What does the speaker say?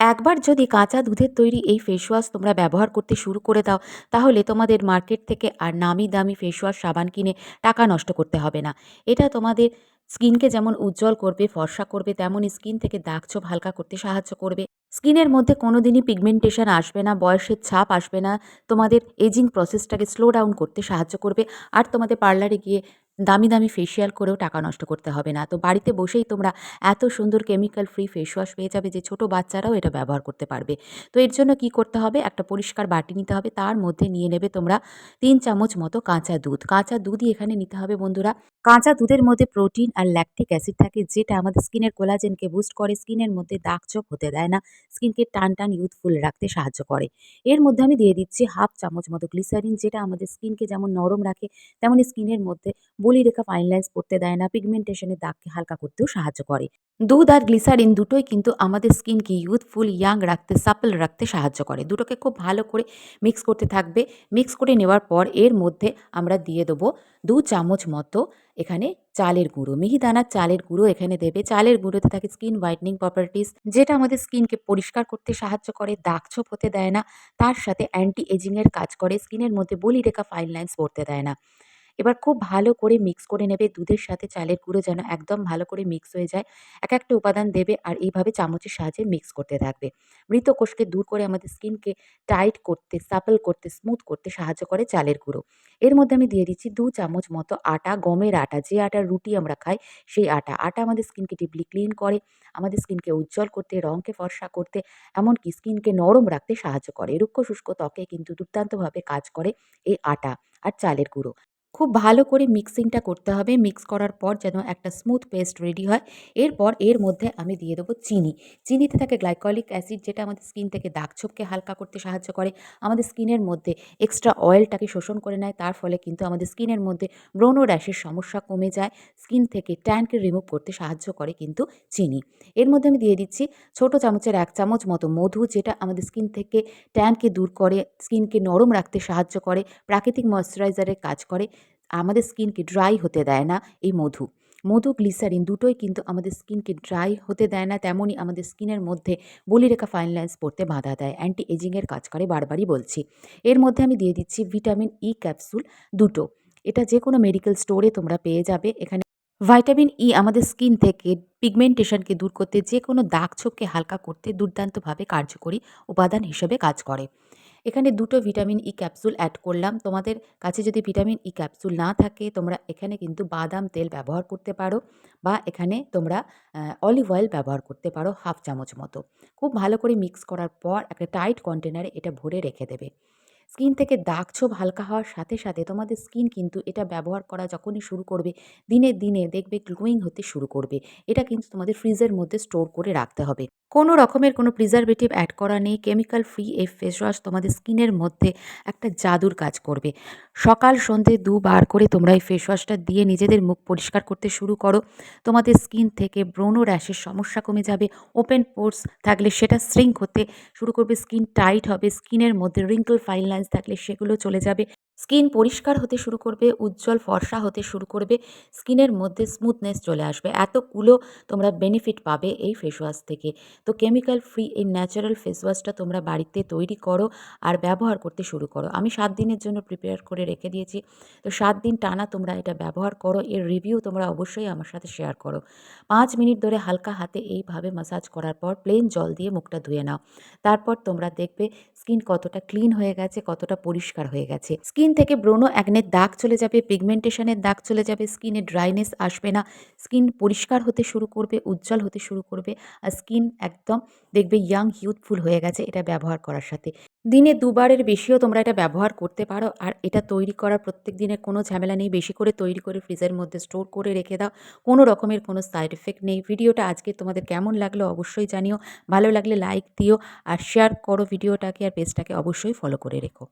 একবার যদি কাঁচা দুধের তৈরি এই ফেস ওয়াশ তোমরা ব্যবহার করতে শুরু করে দাও, তাহলে তোমাদের মার্কেট থেকে আর নামি দামি ফেস ওয়াশ সাবান কিনে টাকা নষ্ট করতে হবে না। এটা তোমাদের স্কিনকে যেমন উজ্জ্বল করবে, ফর্সা করবে তেমনই স্কিন থেকে দাগ ছোপ হালকা করতে সাহায্য করবে। স্কিনের মধ্যে কোনো দিনই পিগমেন্টেশন আসবে না, বয়সের ছাপ আসবে না, তোমাদের এজিং প্রসেসটাকে স্লো ডাউন করতে সাহায্য করবে, আর তোমাদের পার্লারে গিয়ে দামি দামি ফেসিয়াল করেও টাকা নষ্ট করতে হবে না। তো বাড়িতে বসেই তোমরা এত সুন্দর কেমিক্যাল ফ্রি ফেস ওয়াশ পেয়ে যাবে যে ছোটো বাচ্চারাও এটা ব্যবহার করতে পারবে। তো এর জন্য কি করতে হবে? একটা পরিষ্কার বাটি নিতে হবে, তার মধ্যে নিয়ে নেবে তোমরা তিন চামচ মতো কাঁচা দুধ। কাঁচা দুধই এখানে নিতে হবে বন্ধুরা। কাঁচা দুধের মধ্যে প্রোটিন আর ল্যাকটিক অ্যাসিড থাকে, যেটা আমাদের স্কিনের কোলাজেনকে বুস্ট করে, স্কিনের মধ্যে দাগ চোখ হতে দেয় না, স্কিনকে টান টান ইউথফুল রাখতে সাহায্য করে। এর মধ্যে আমি দিয়ে দিচ্ছি হাফ চামচ মতো গ্লিসারিন যেটা আমাদের স্কিনকে যেমন নরম রাখে তেমনই স্কিনের মধ্যে বলি রেখা ফাইন লাইন্স পড়তে দেয় না পিগমেন্টেশনের দাগকে হালকা করতেও সাহায্য করে। দুধ আর গ্লিসারিন দুটোই কিন্তু আমাদের স্কিনকে ইউথফুল ইয়াং রাখতে সাপল রাখতে সাহায্য করে। দুটোকে খুব ভালো করে মিক্স করতে থাকবে। মিক্স করে নেওয়ার পর এর মধ্যে আমরা দিয়ে দেবো দু চামচ মতো এখানে চালের গুঁড়ো। মিহিদানার চালের গুঁড়ো এখানে দেবে। চালের গুঁড়োতে থাকে স্কিন হোয়াইটনিং প্রপার্টিস যেটা আমাদের স্কিনকে পরিষ্কার করতে সাহায্য করে, দাগ ছোপ হতে দেয় না। তার সাথে অ্যান্টি এজিংয়ের কাজ করে। স্কিনের মধ্যে বলি রেখা ফাইন লাইন্স পড়তে দেয় না। এবার খুব ভালো করে মিক্স করে নেবে দুধের সাথে চালের গুঁড়ো যেন একদম ভালো করে মিক্স হয়ে যায়। এক একটা উপাদান দেবে আর এইভাবে চামচের সাহায্যে মিক্স করতে থাকবে। মৃত কোষকে দূর করে আমাদের স্কিনকে টাইট করতে সাপল করতে স্মুথ করতে সাহায্য করে চালের গুঁড়ো। এর মধ্যে আমি দিয়ে দিচ্ছি দু চামচ মতো আটা, গমের আটা, যে আটার রুটি আমরা খাই সেই আটা। আটা আমাদের স্কিনকে ডিপলি ক্লিন করে, আমাদের স্কিনকে উজ্জ্বল করতে, রঙকে ফর্সা করতে, এমনকি স্কিনকে নরম রাখতে সাহায্য করে। রুক্ষ শুষ্ক ত্বকে কিন্তু দুর্দান্তভাবে কাজ করে এই আটা আর চালের গুঁড়ো। খুব ভালো করে মিক্সিংটা করতে হবে। মিক্স করার পর যেন একটা স্মুথ পেস্ট রেডি হয়। এরপর এর মধ্যে আমি দিয়ে দেবো চিনি। চিনিতে থাকে গ্লাইকলিক অ্যাসিড যেটা আমাদের স্কিন থেকে দাগ ছোপকে হালকা করতে সাহায্য করে। আমাদের স্কিনের মধ্যে এক্সট্রা অয়েলটাকে শোষণ করে নেয়। তার ফলে কিন্তু আমাদের স্কিনের মধ্যে ব্রোনো র্যাশের সমস্যা কমে যায়। স্কিন থেকে ট্যানকে রিমুভ করতে সাহায্য করে কিন্তু চিনি। এর মধ্যে আমি দিয়ে দিচ্ছি ছোট চামচের এক চামচ মতো মধু যেটা আমাদের স্কিন থেকে ট্যানকে দূর করে, স্কিনকে নরম রাখতে সাহায্য করে, প্রাকৃতিক ময়শ্চারাইজারের কাজ করে। আমাদের স্কিনকে ড্রাই হতে দেয় না এই মধু। মধু, গ্লিসারিন দুটোই কিন্তু আমাদের স্কিনকে ড্রাই হতে দেয় না, তেমনই আমাদের স্কিনের মধ্যে বলিরেখা ফাইন লাইন্স পড়তে বাধা দেয়। অ্যান্টি এজিংয়ের কাজ করে, বারবারই বলছি। এর মধ্যে আমি দিয়ে দিচ্ছি ভিটামিন ই ক্যাপসুল দুটো। এটা যে কোনো মেডিকেল স্টোরে তোমরা পেয়ে যাবে। এখানে ভাইটামিন ই আমাদের স্কিন থেকে পিগমেন্টেশনকে দূর করতে যে কোনো দাগ ছোপকে হালকা করতে দুর্দান্তভাবে কার্যকরী উপাদান হিসেবে কাজ করে। এখানে দুটো ভিটামিন ই ক্যাপসুল অ্যাড করলাম। তোমাদের কাছে যদি ভিটামিন ই ক্যাপসুল না থাকে, তোমরা এখানে কিন্তু বাদাম তেল ব্যবহার করতে পারো বা এখানে তোমরা অলিভ অয়েল ব্যবহার করতে পারো হাফ চামচ মতো। খুব ভালো করে মিক্স করার পর একটা টাইট কন্টেনারে এটা ভরে রেখে দেবে। স্কিন থেকে দাগ ছোপ হালকা হওয়ার সাথে সাথে তোমাদের স্কিন কিন্তু এটা ব্যবহার করা যখনই শুরু করবে, দিনে দিনে দেখবে গ্লোয়িং হতে শুরু করবে। এটা কিন্তু তোমাদের ফ্রিজের মধ্যে স্টোর করে রাখতে হবে। কোনো রকমের কোনো প্রিজারভেটিভ অ্যাড করা নেই, কেমিক্যাল ফ্রি এই ফেস ওয়াশ তোমাদের স্কিনের মধ্যে একটা জাদুর কাজ করবে। সকাল সন্ধে দুবার করে তোমরা এই ফেস ওয়াশটা দিয়ে নিজেদের মুখ পরিষ্কার করতে শুরু করো। তোমাদের স্কিন থেকে ব্রোনো র্যাশের সমস্যা কমে যাবে, ওপেন পোর্স থাকলে সেটা শ্রিঙ্ক হতে শুরু করবে, স্কিন টাইট হবে, স্কিনের মধ্যে রিঙ্কল ফাইন লাইন্স থাকলে সেগুলো চলে যাবে। স্কিন পরিষ্কার হতে শুরু করবে, উজ্জ্বল ফর্সা হতে শুরু করবে, স্কিনের মধ্যে স্মুথনেস চলে আসবে। এতগুলো তোমরা বেনিফিট পাবে এই ফেস ওয়াশ থেকে। তো কেমিক্যাল ফ্রি এই ন্যাচারাল ফেস ওয়াশটা তোমরা বাড়িতে তৈরি করো আর ব্যবহার করতে শুরু করো। আমি সাত দিনের জন্য প্রিপেয়ার করে রেখে দিয়েছি। তো সাত দিন টানা তোমরা এটা ব্যবহার করো। এর রিভিউ তোমরা অবশ্যই আমার সাথে শেয়ার করো। পাঁচ মিনিট ধরে হালকা হাতে এইভাবে মাসাজ করার পর প্লেন জল দিয়ে মুখটা ধুয়ে নাও। তারপর তোমরা দেখবে স্কিন কতটা ক্লিন হয়ে গেছে, কতটা পরিষ্কার হয়ে গেছে। স্কিন থেকে ব্রোনো অ্যাগনের দাগ চলে যাবে, পিগমেন্টেশনের দাগ চলে যাবে, স্কিনে ড্রাইনেস আসবে না, স্কিন পরিষ্কার হতে শুরু করবে, উজ্জ্বল হতে শুরু করবে, আর স্কিন একদম দেখবে ইয়াং ইউথফুল হয়ে গেছে এটা ব্যবহার করার সাথে। দিনে দুবারের বেশিও তোমরা এটা ব্যবহার করতে পারো, আর এটা তৈরি করার প্রত্যেক দিনের কোনো ঝামেলা নেই, বেশি করে তৈরি করে ফ্রিজের মধ্যে স্টোর করে রেখে দাও, কোনো রকমের কোনো সাইড এফেক্ট নেই। ভিডিওটা আজকে তোমাদের কেমন লাগল অবশ্যই জানিও, ভালো লাগলে লাইক দিও, আর শেয়ার করো ভিডিওটাকে আর পেজটাকে অবশ্যই ফলো করে রেখো।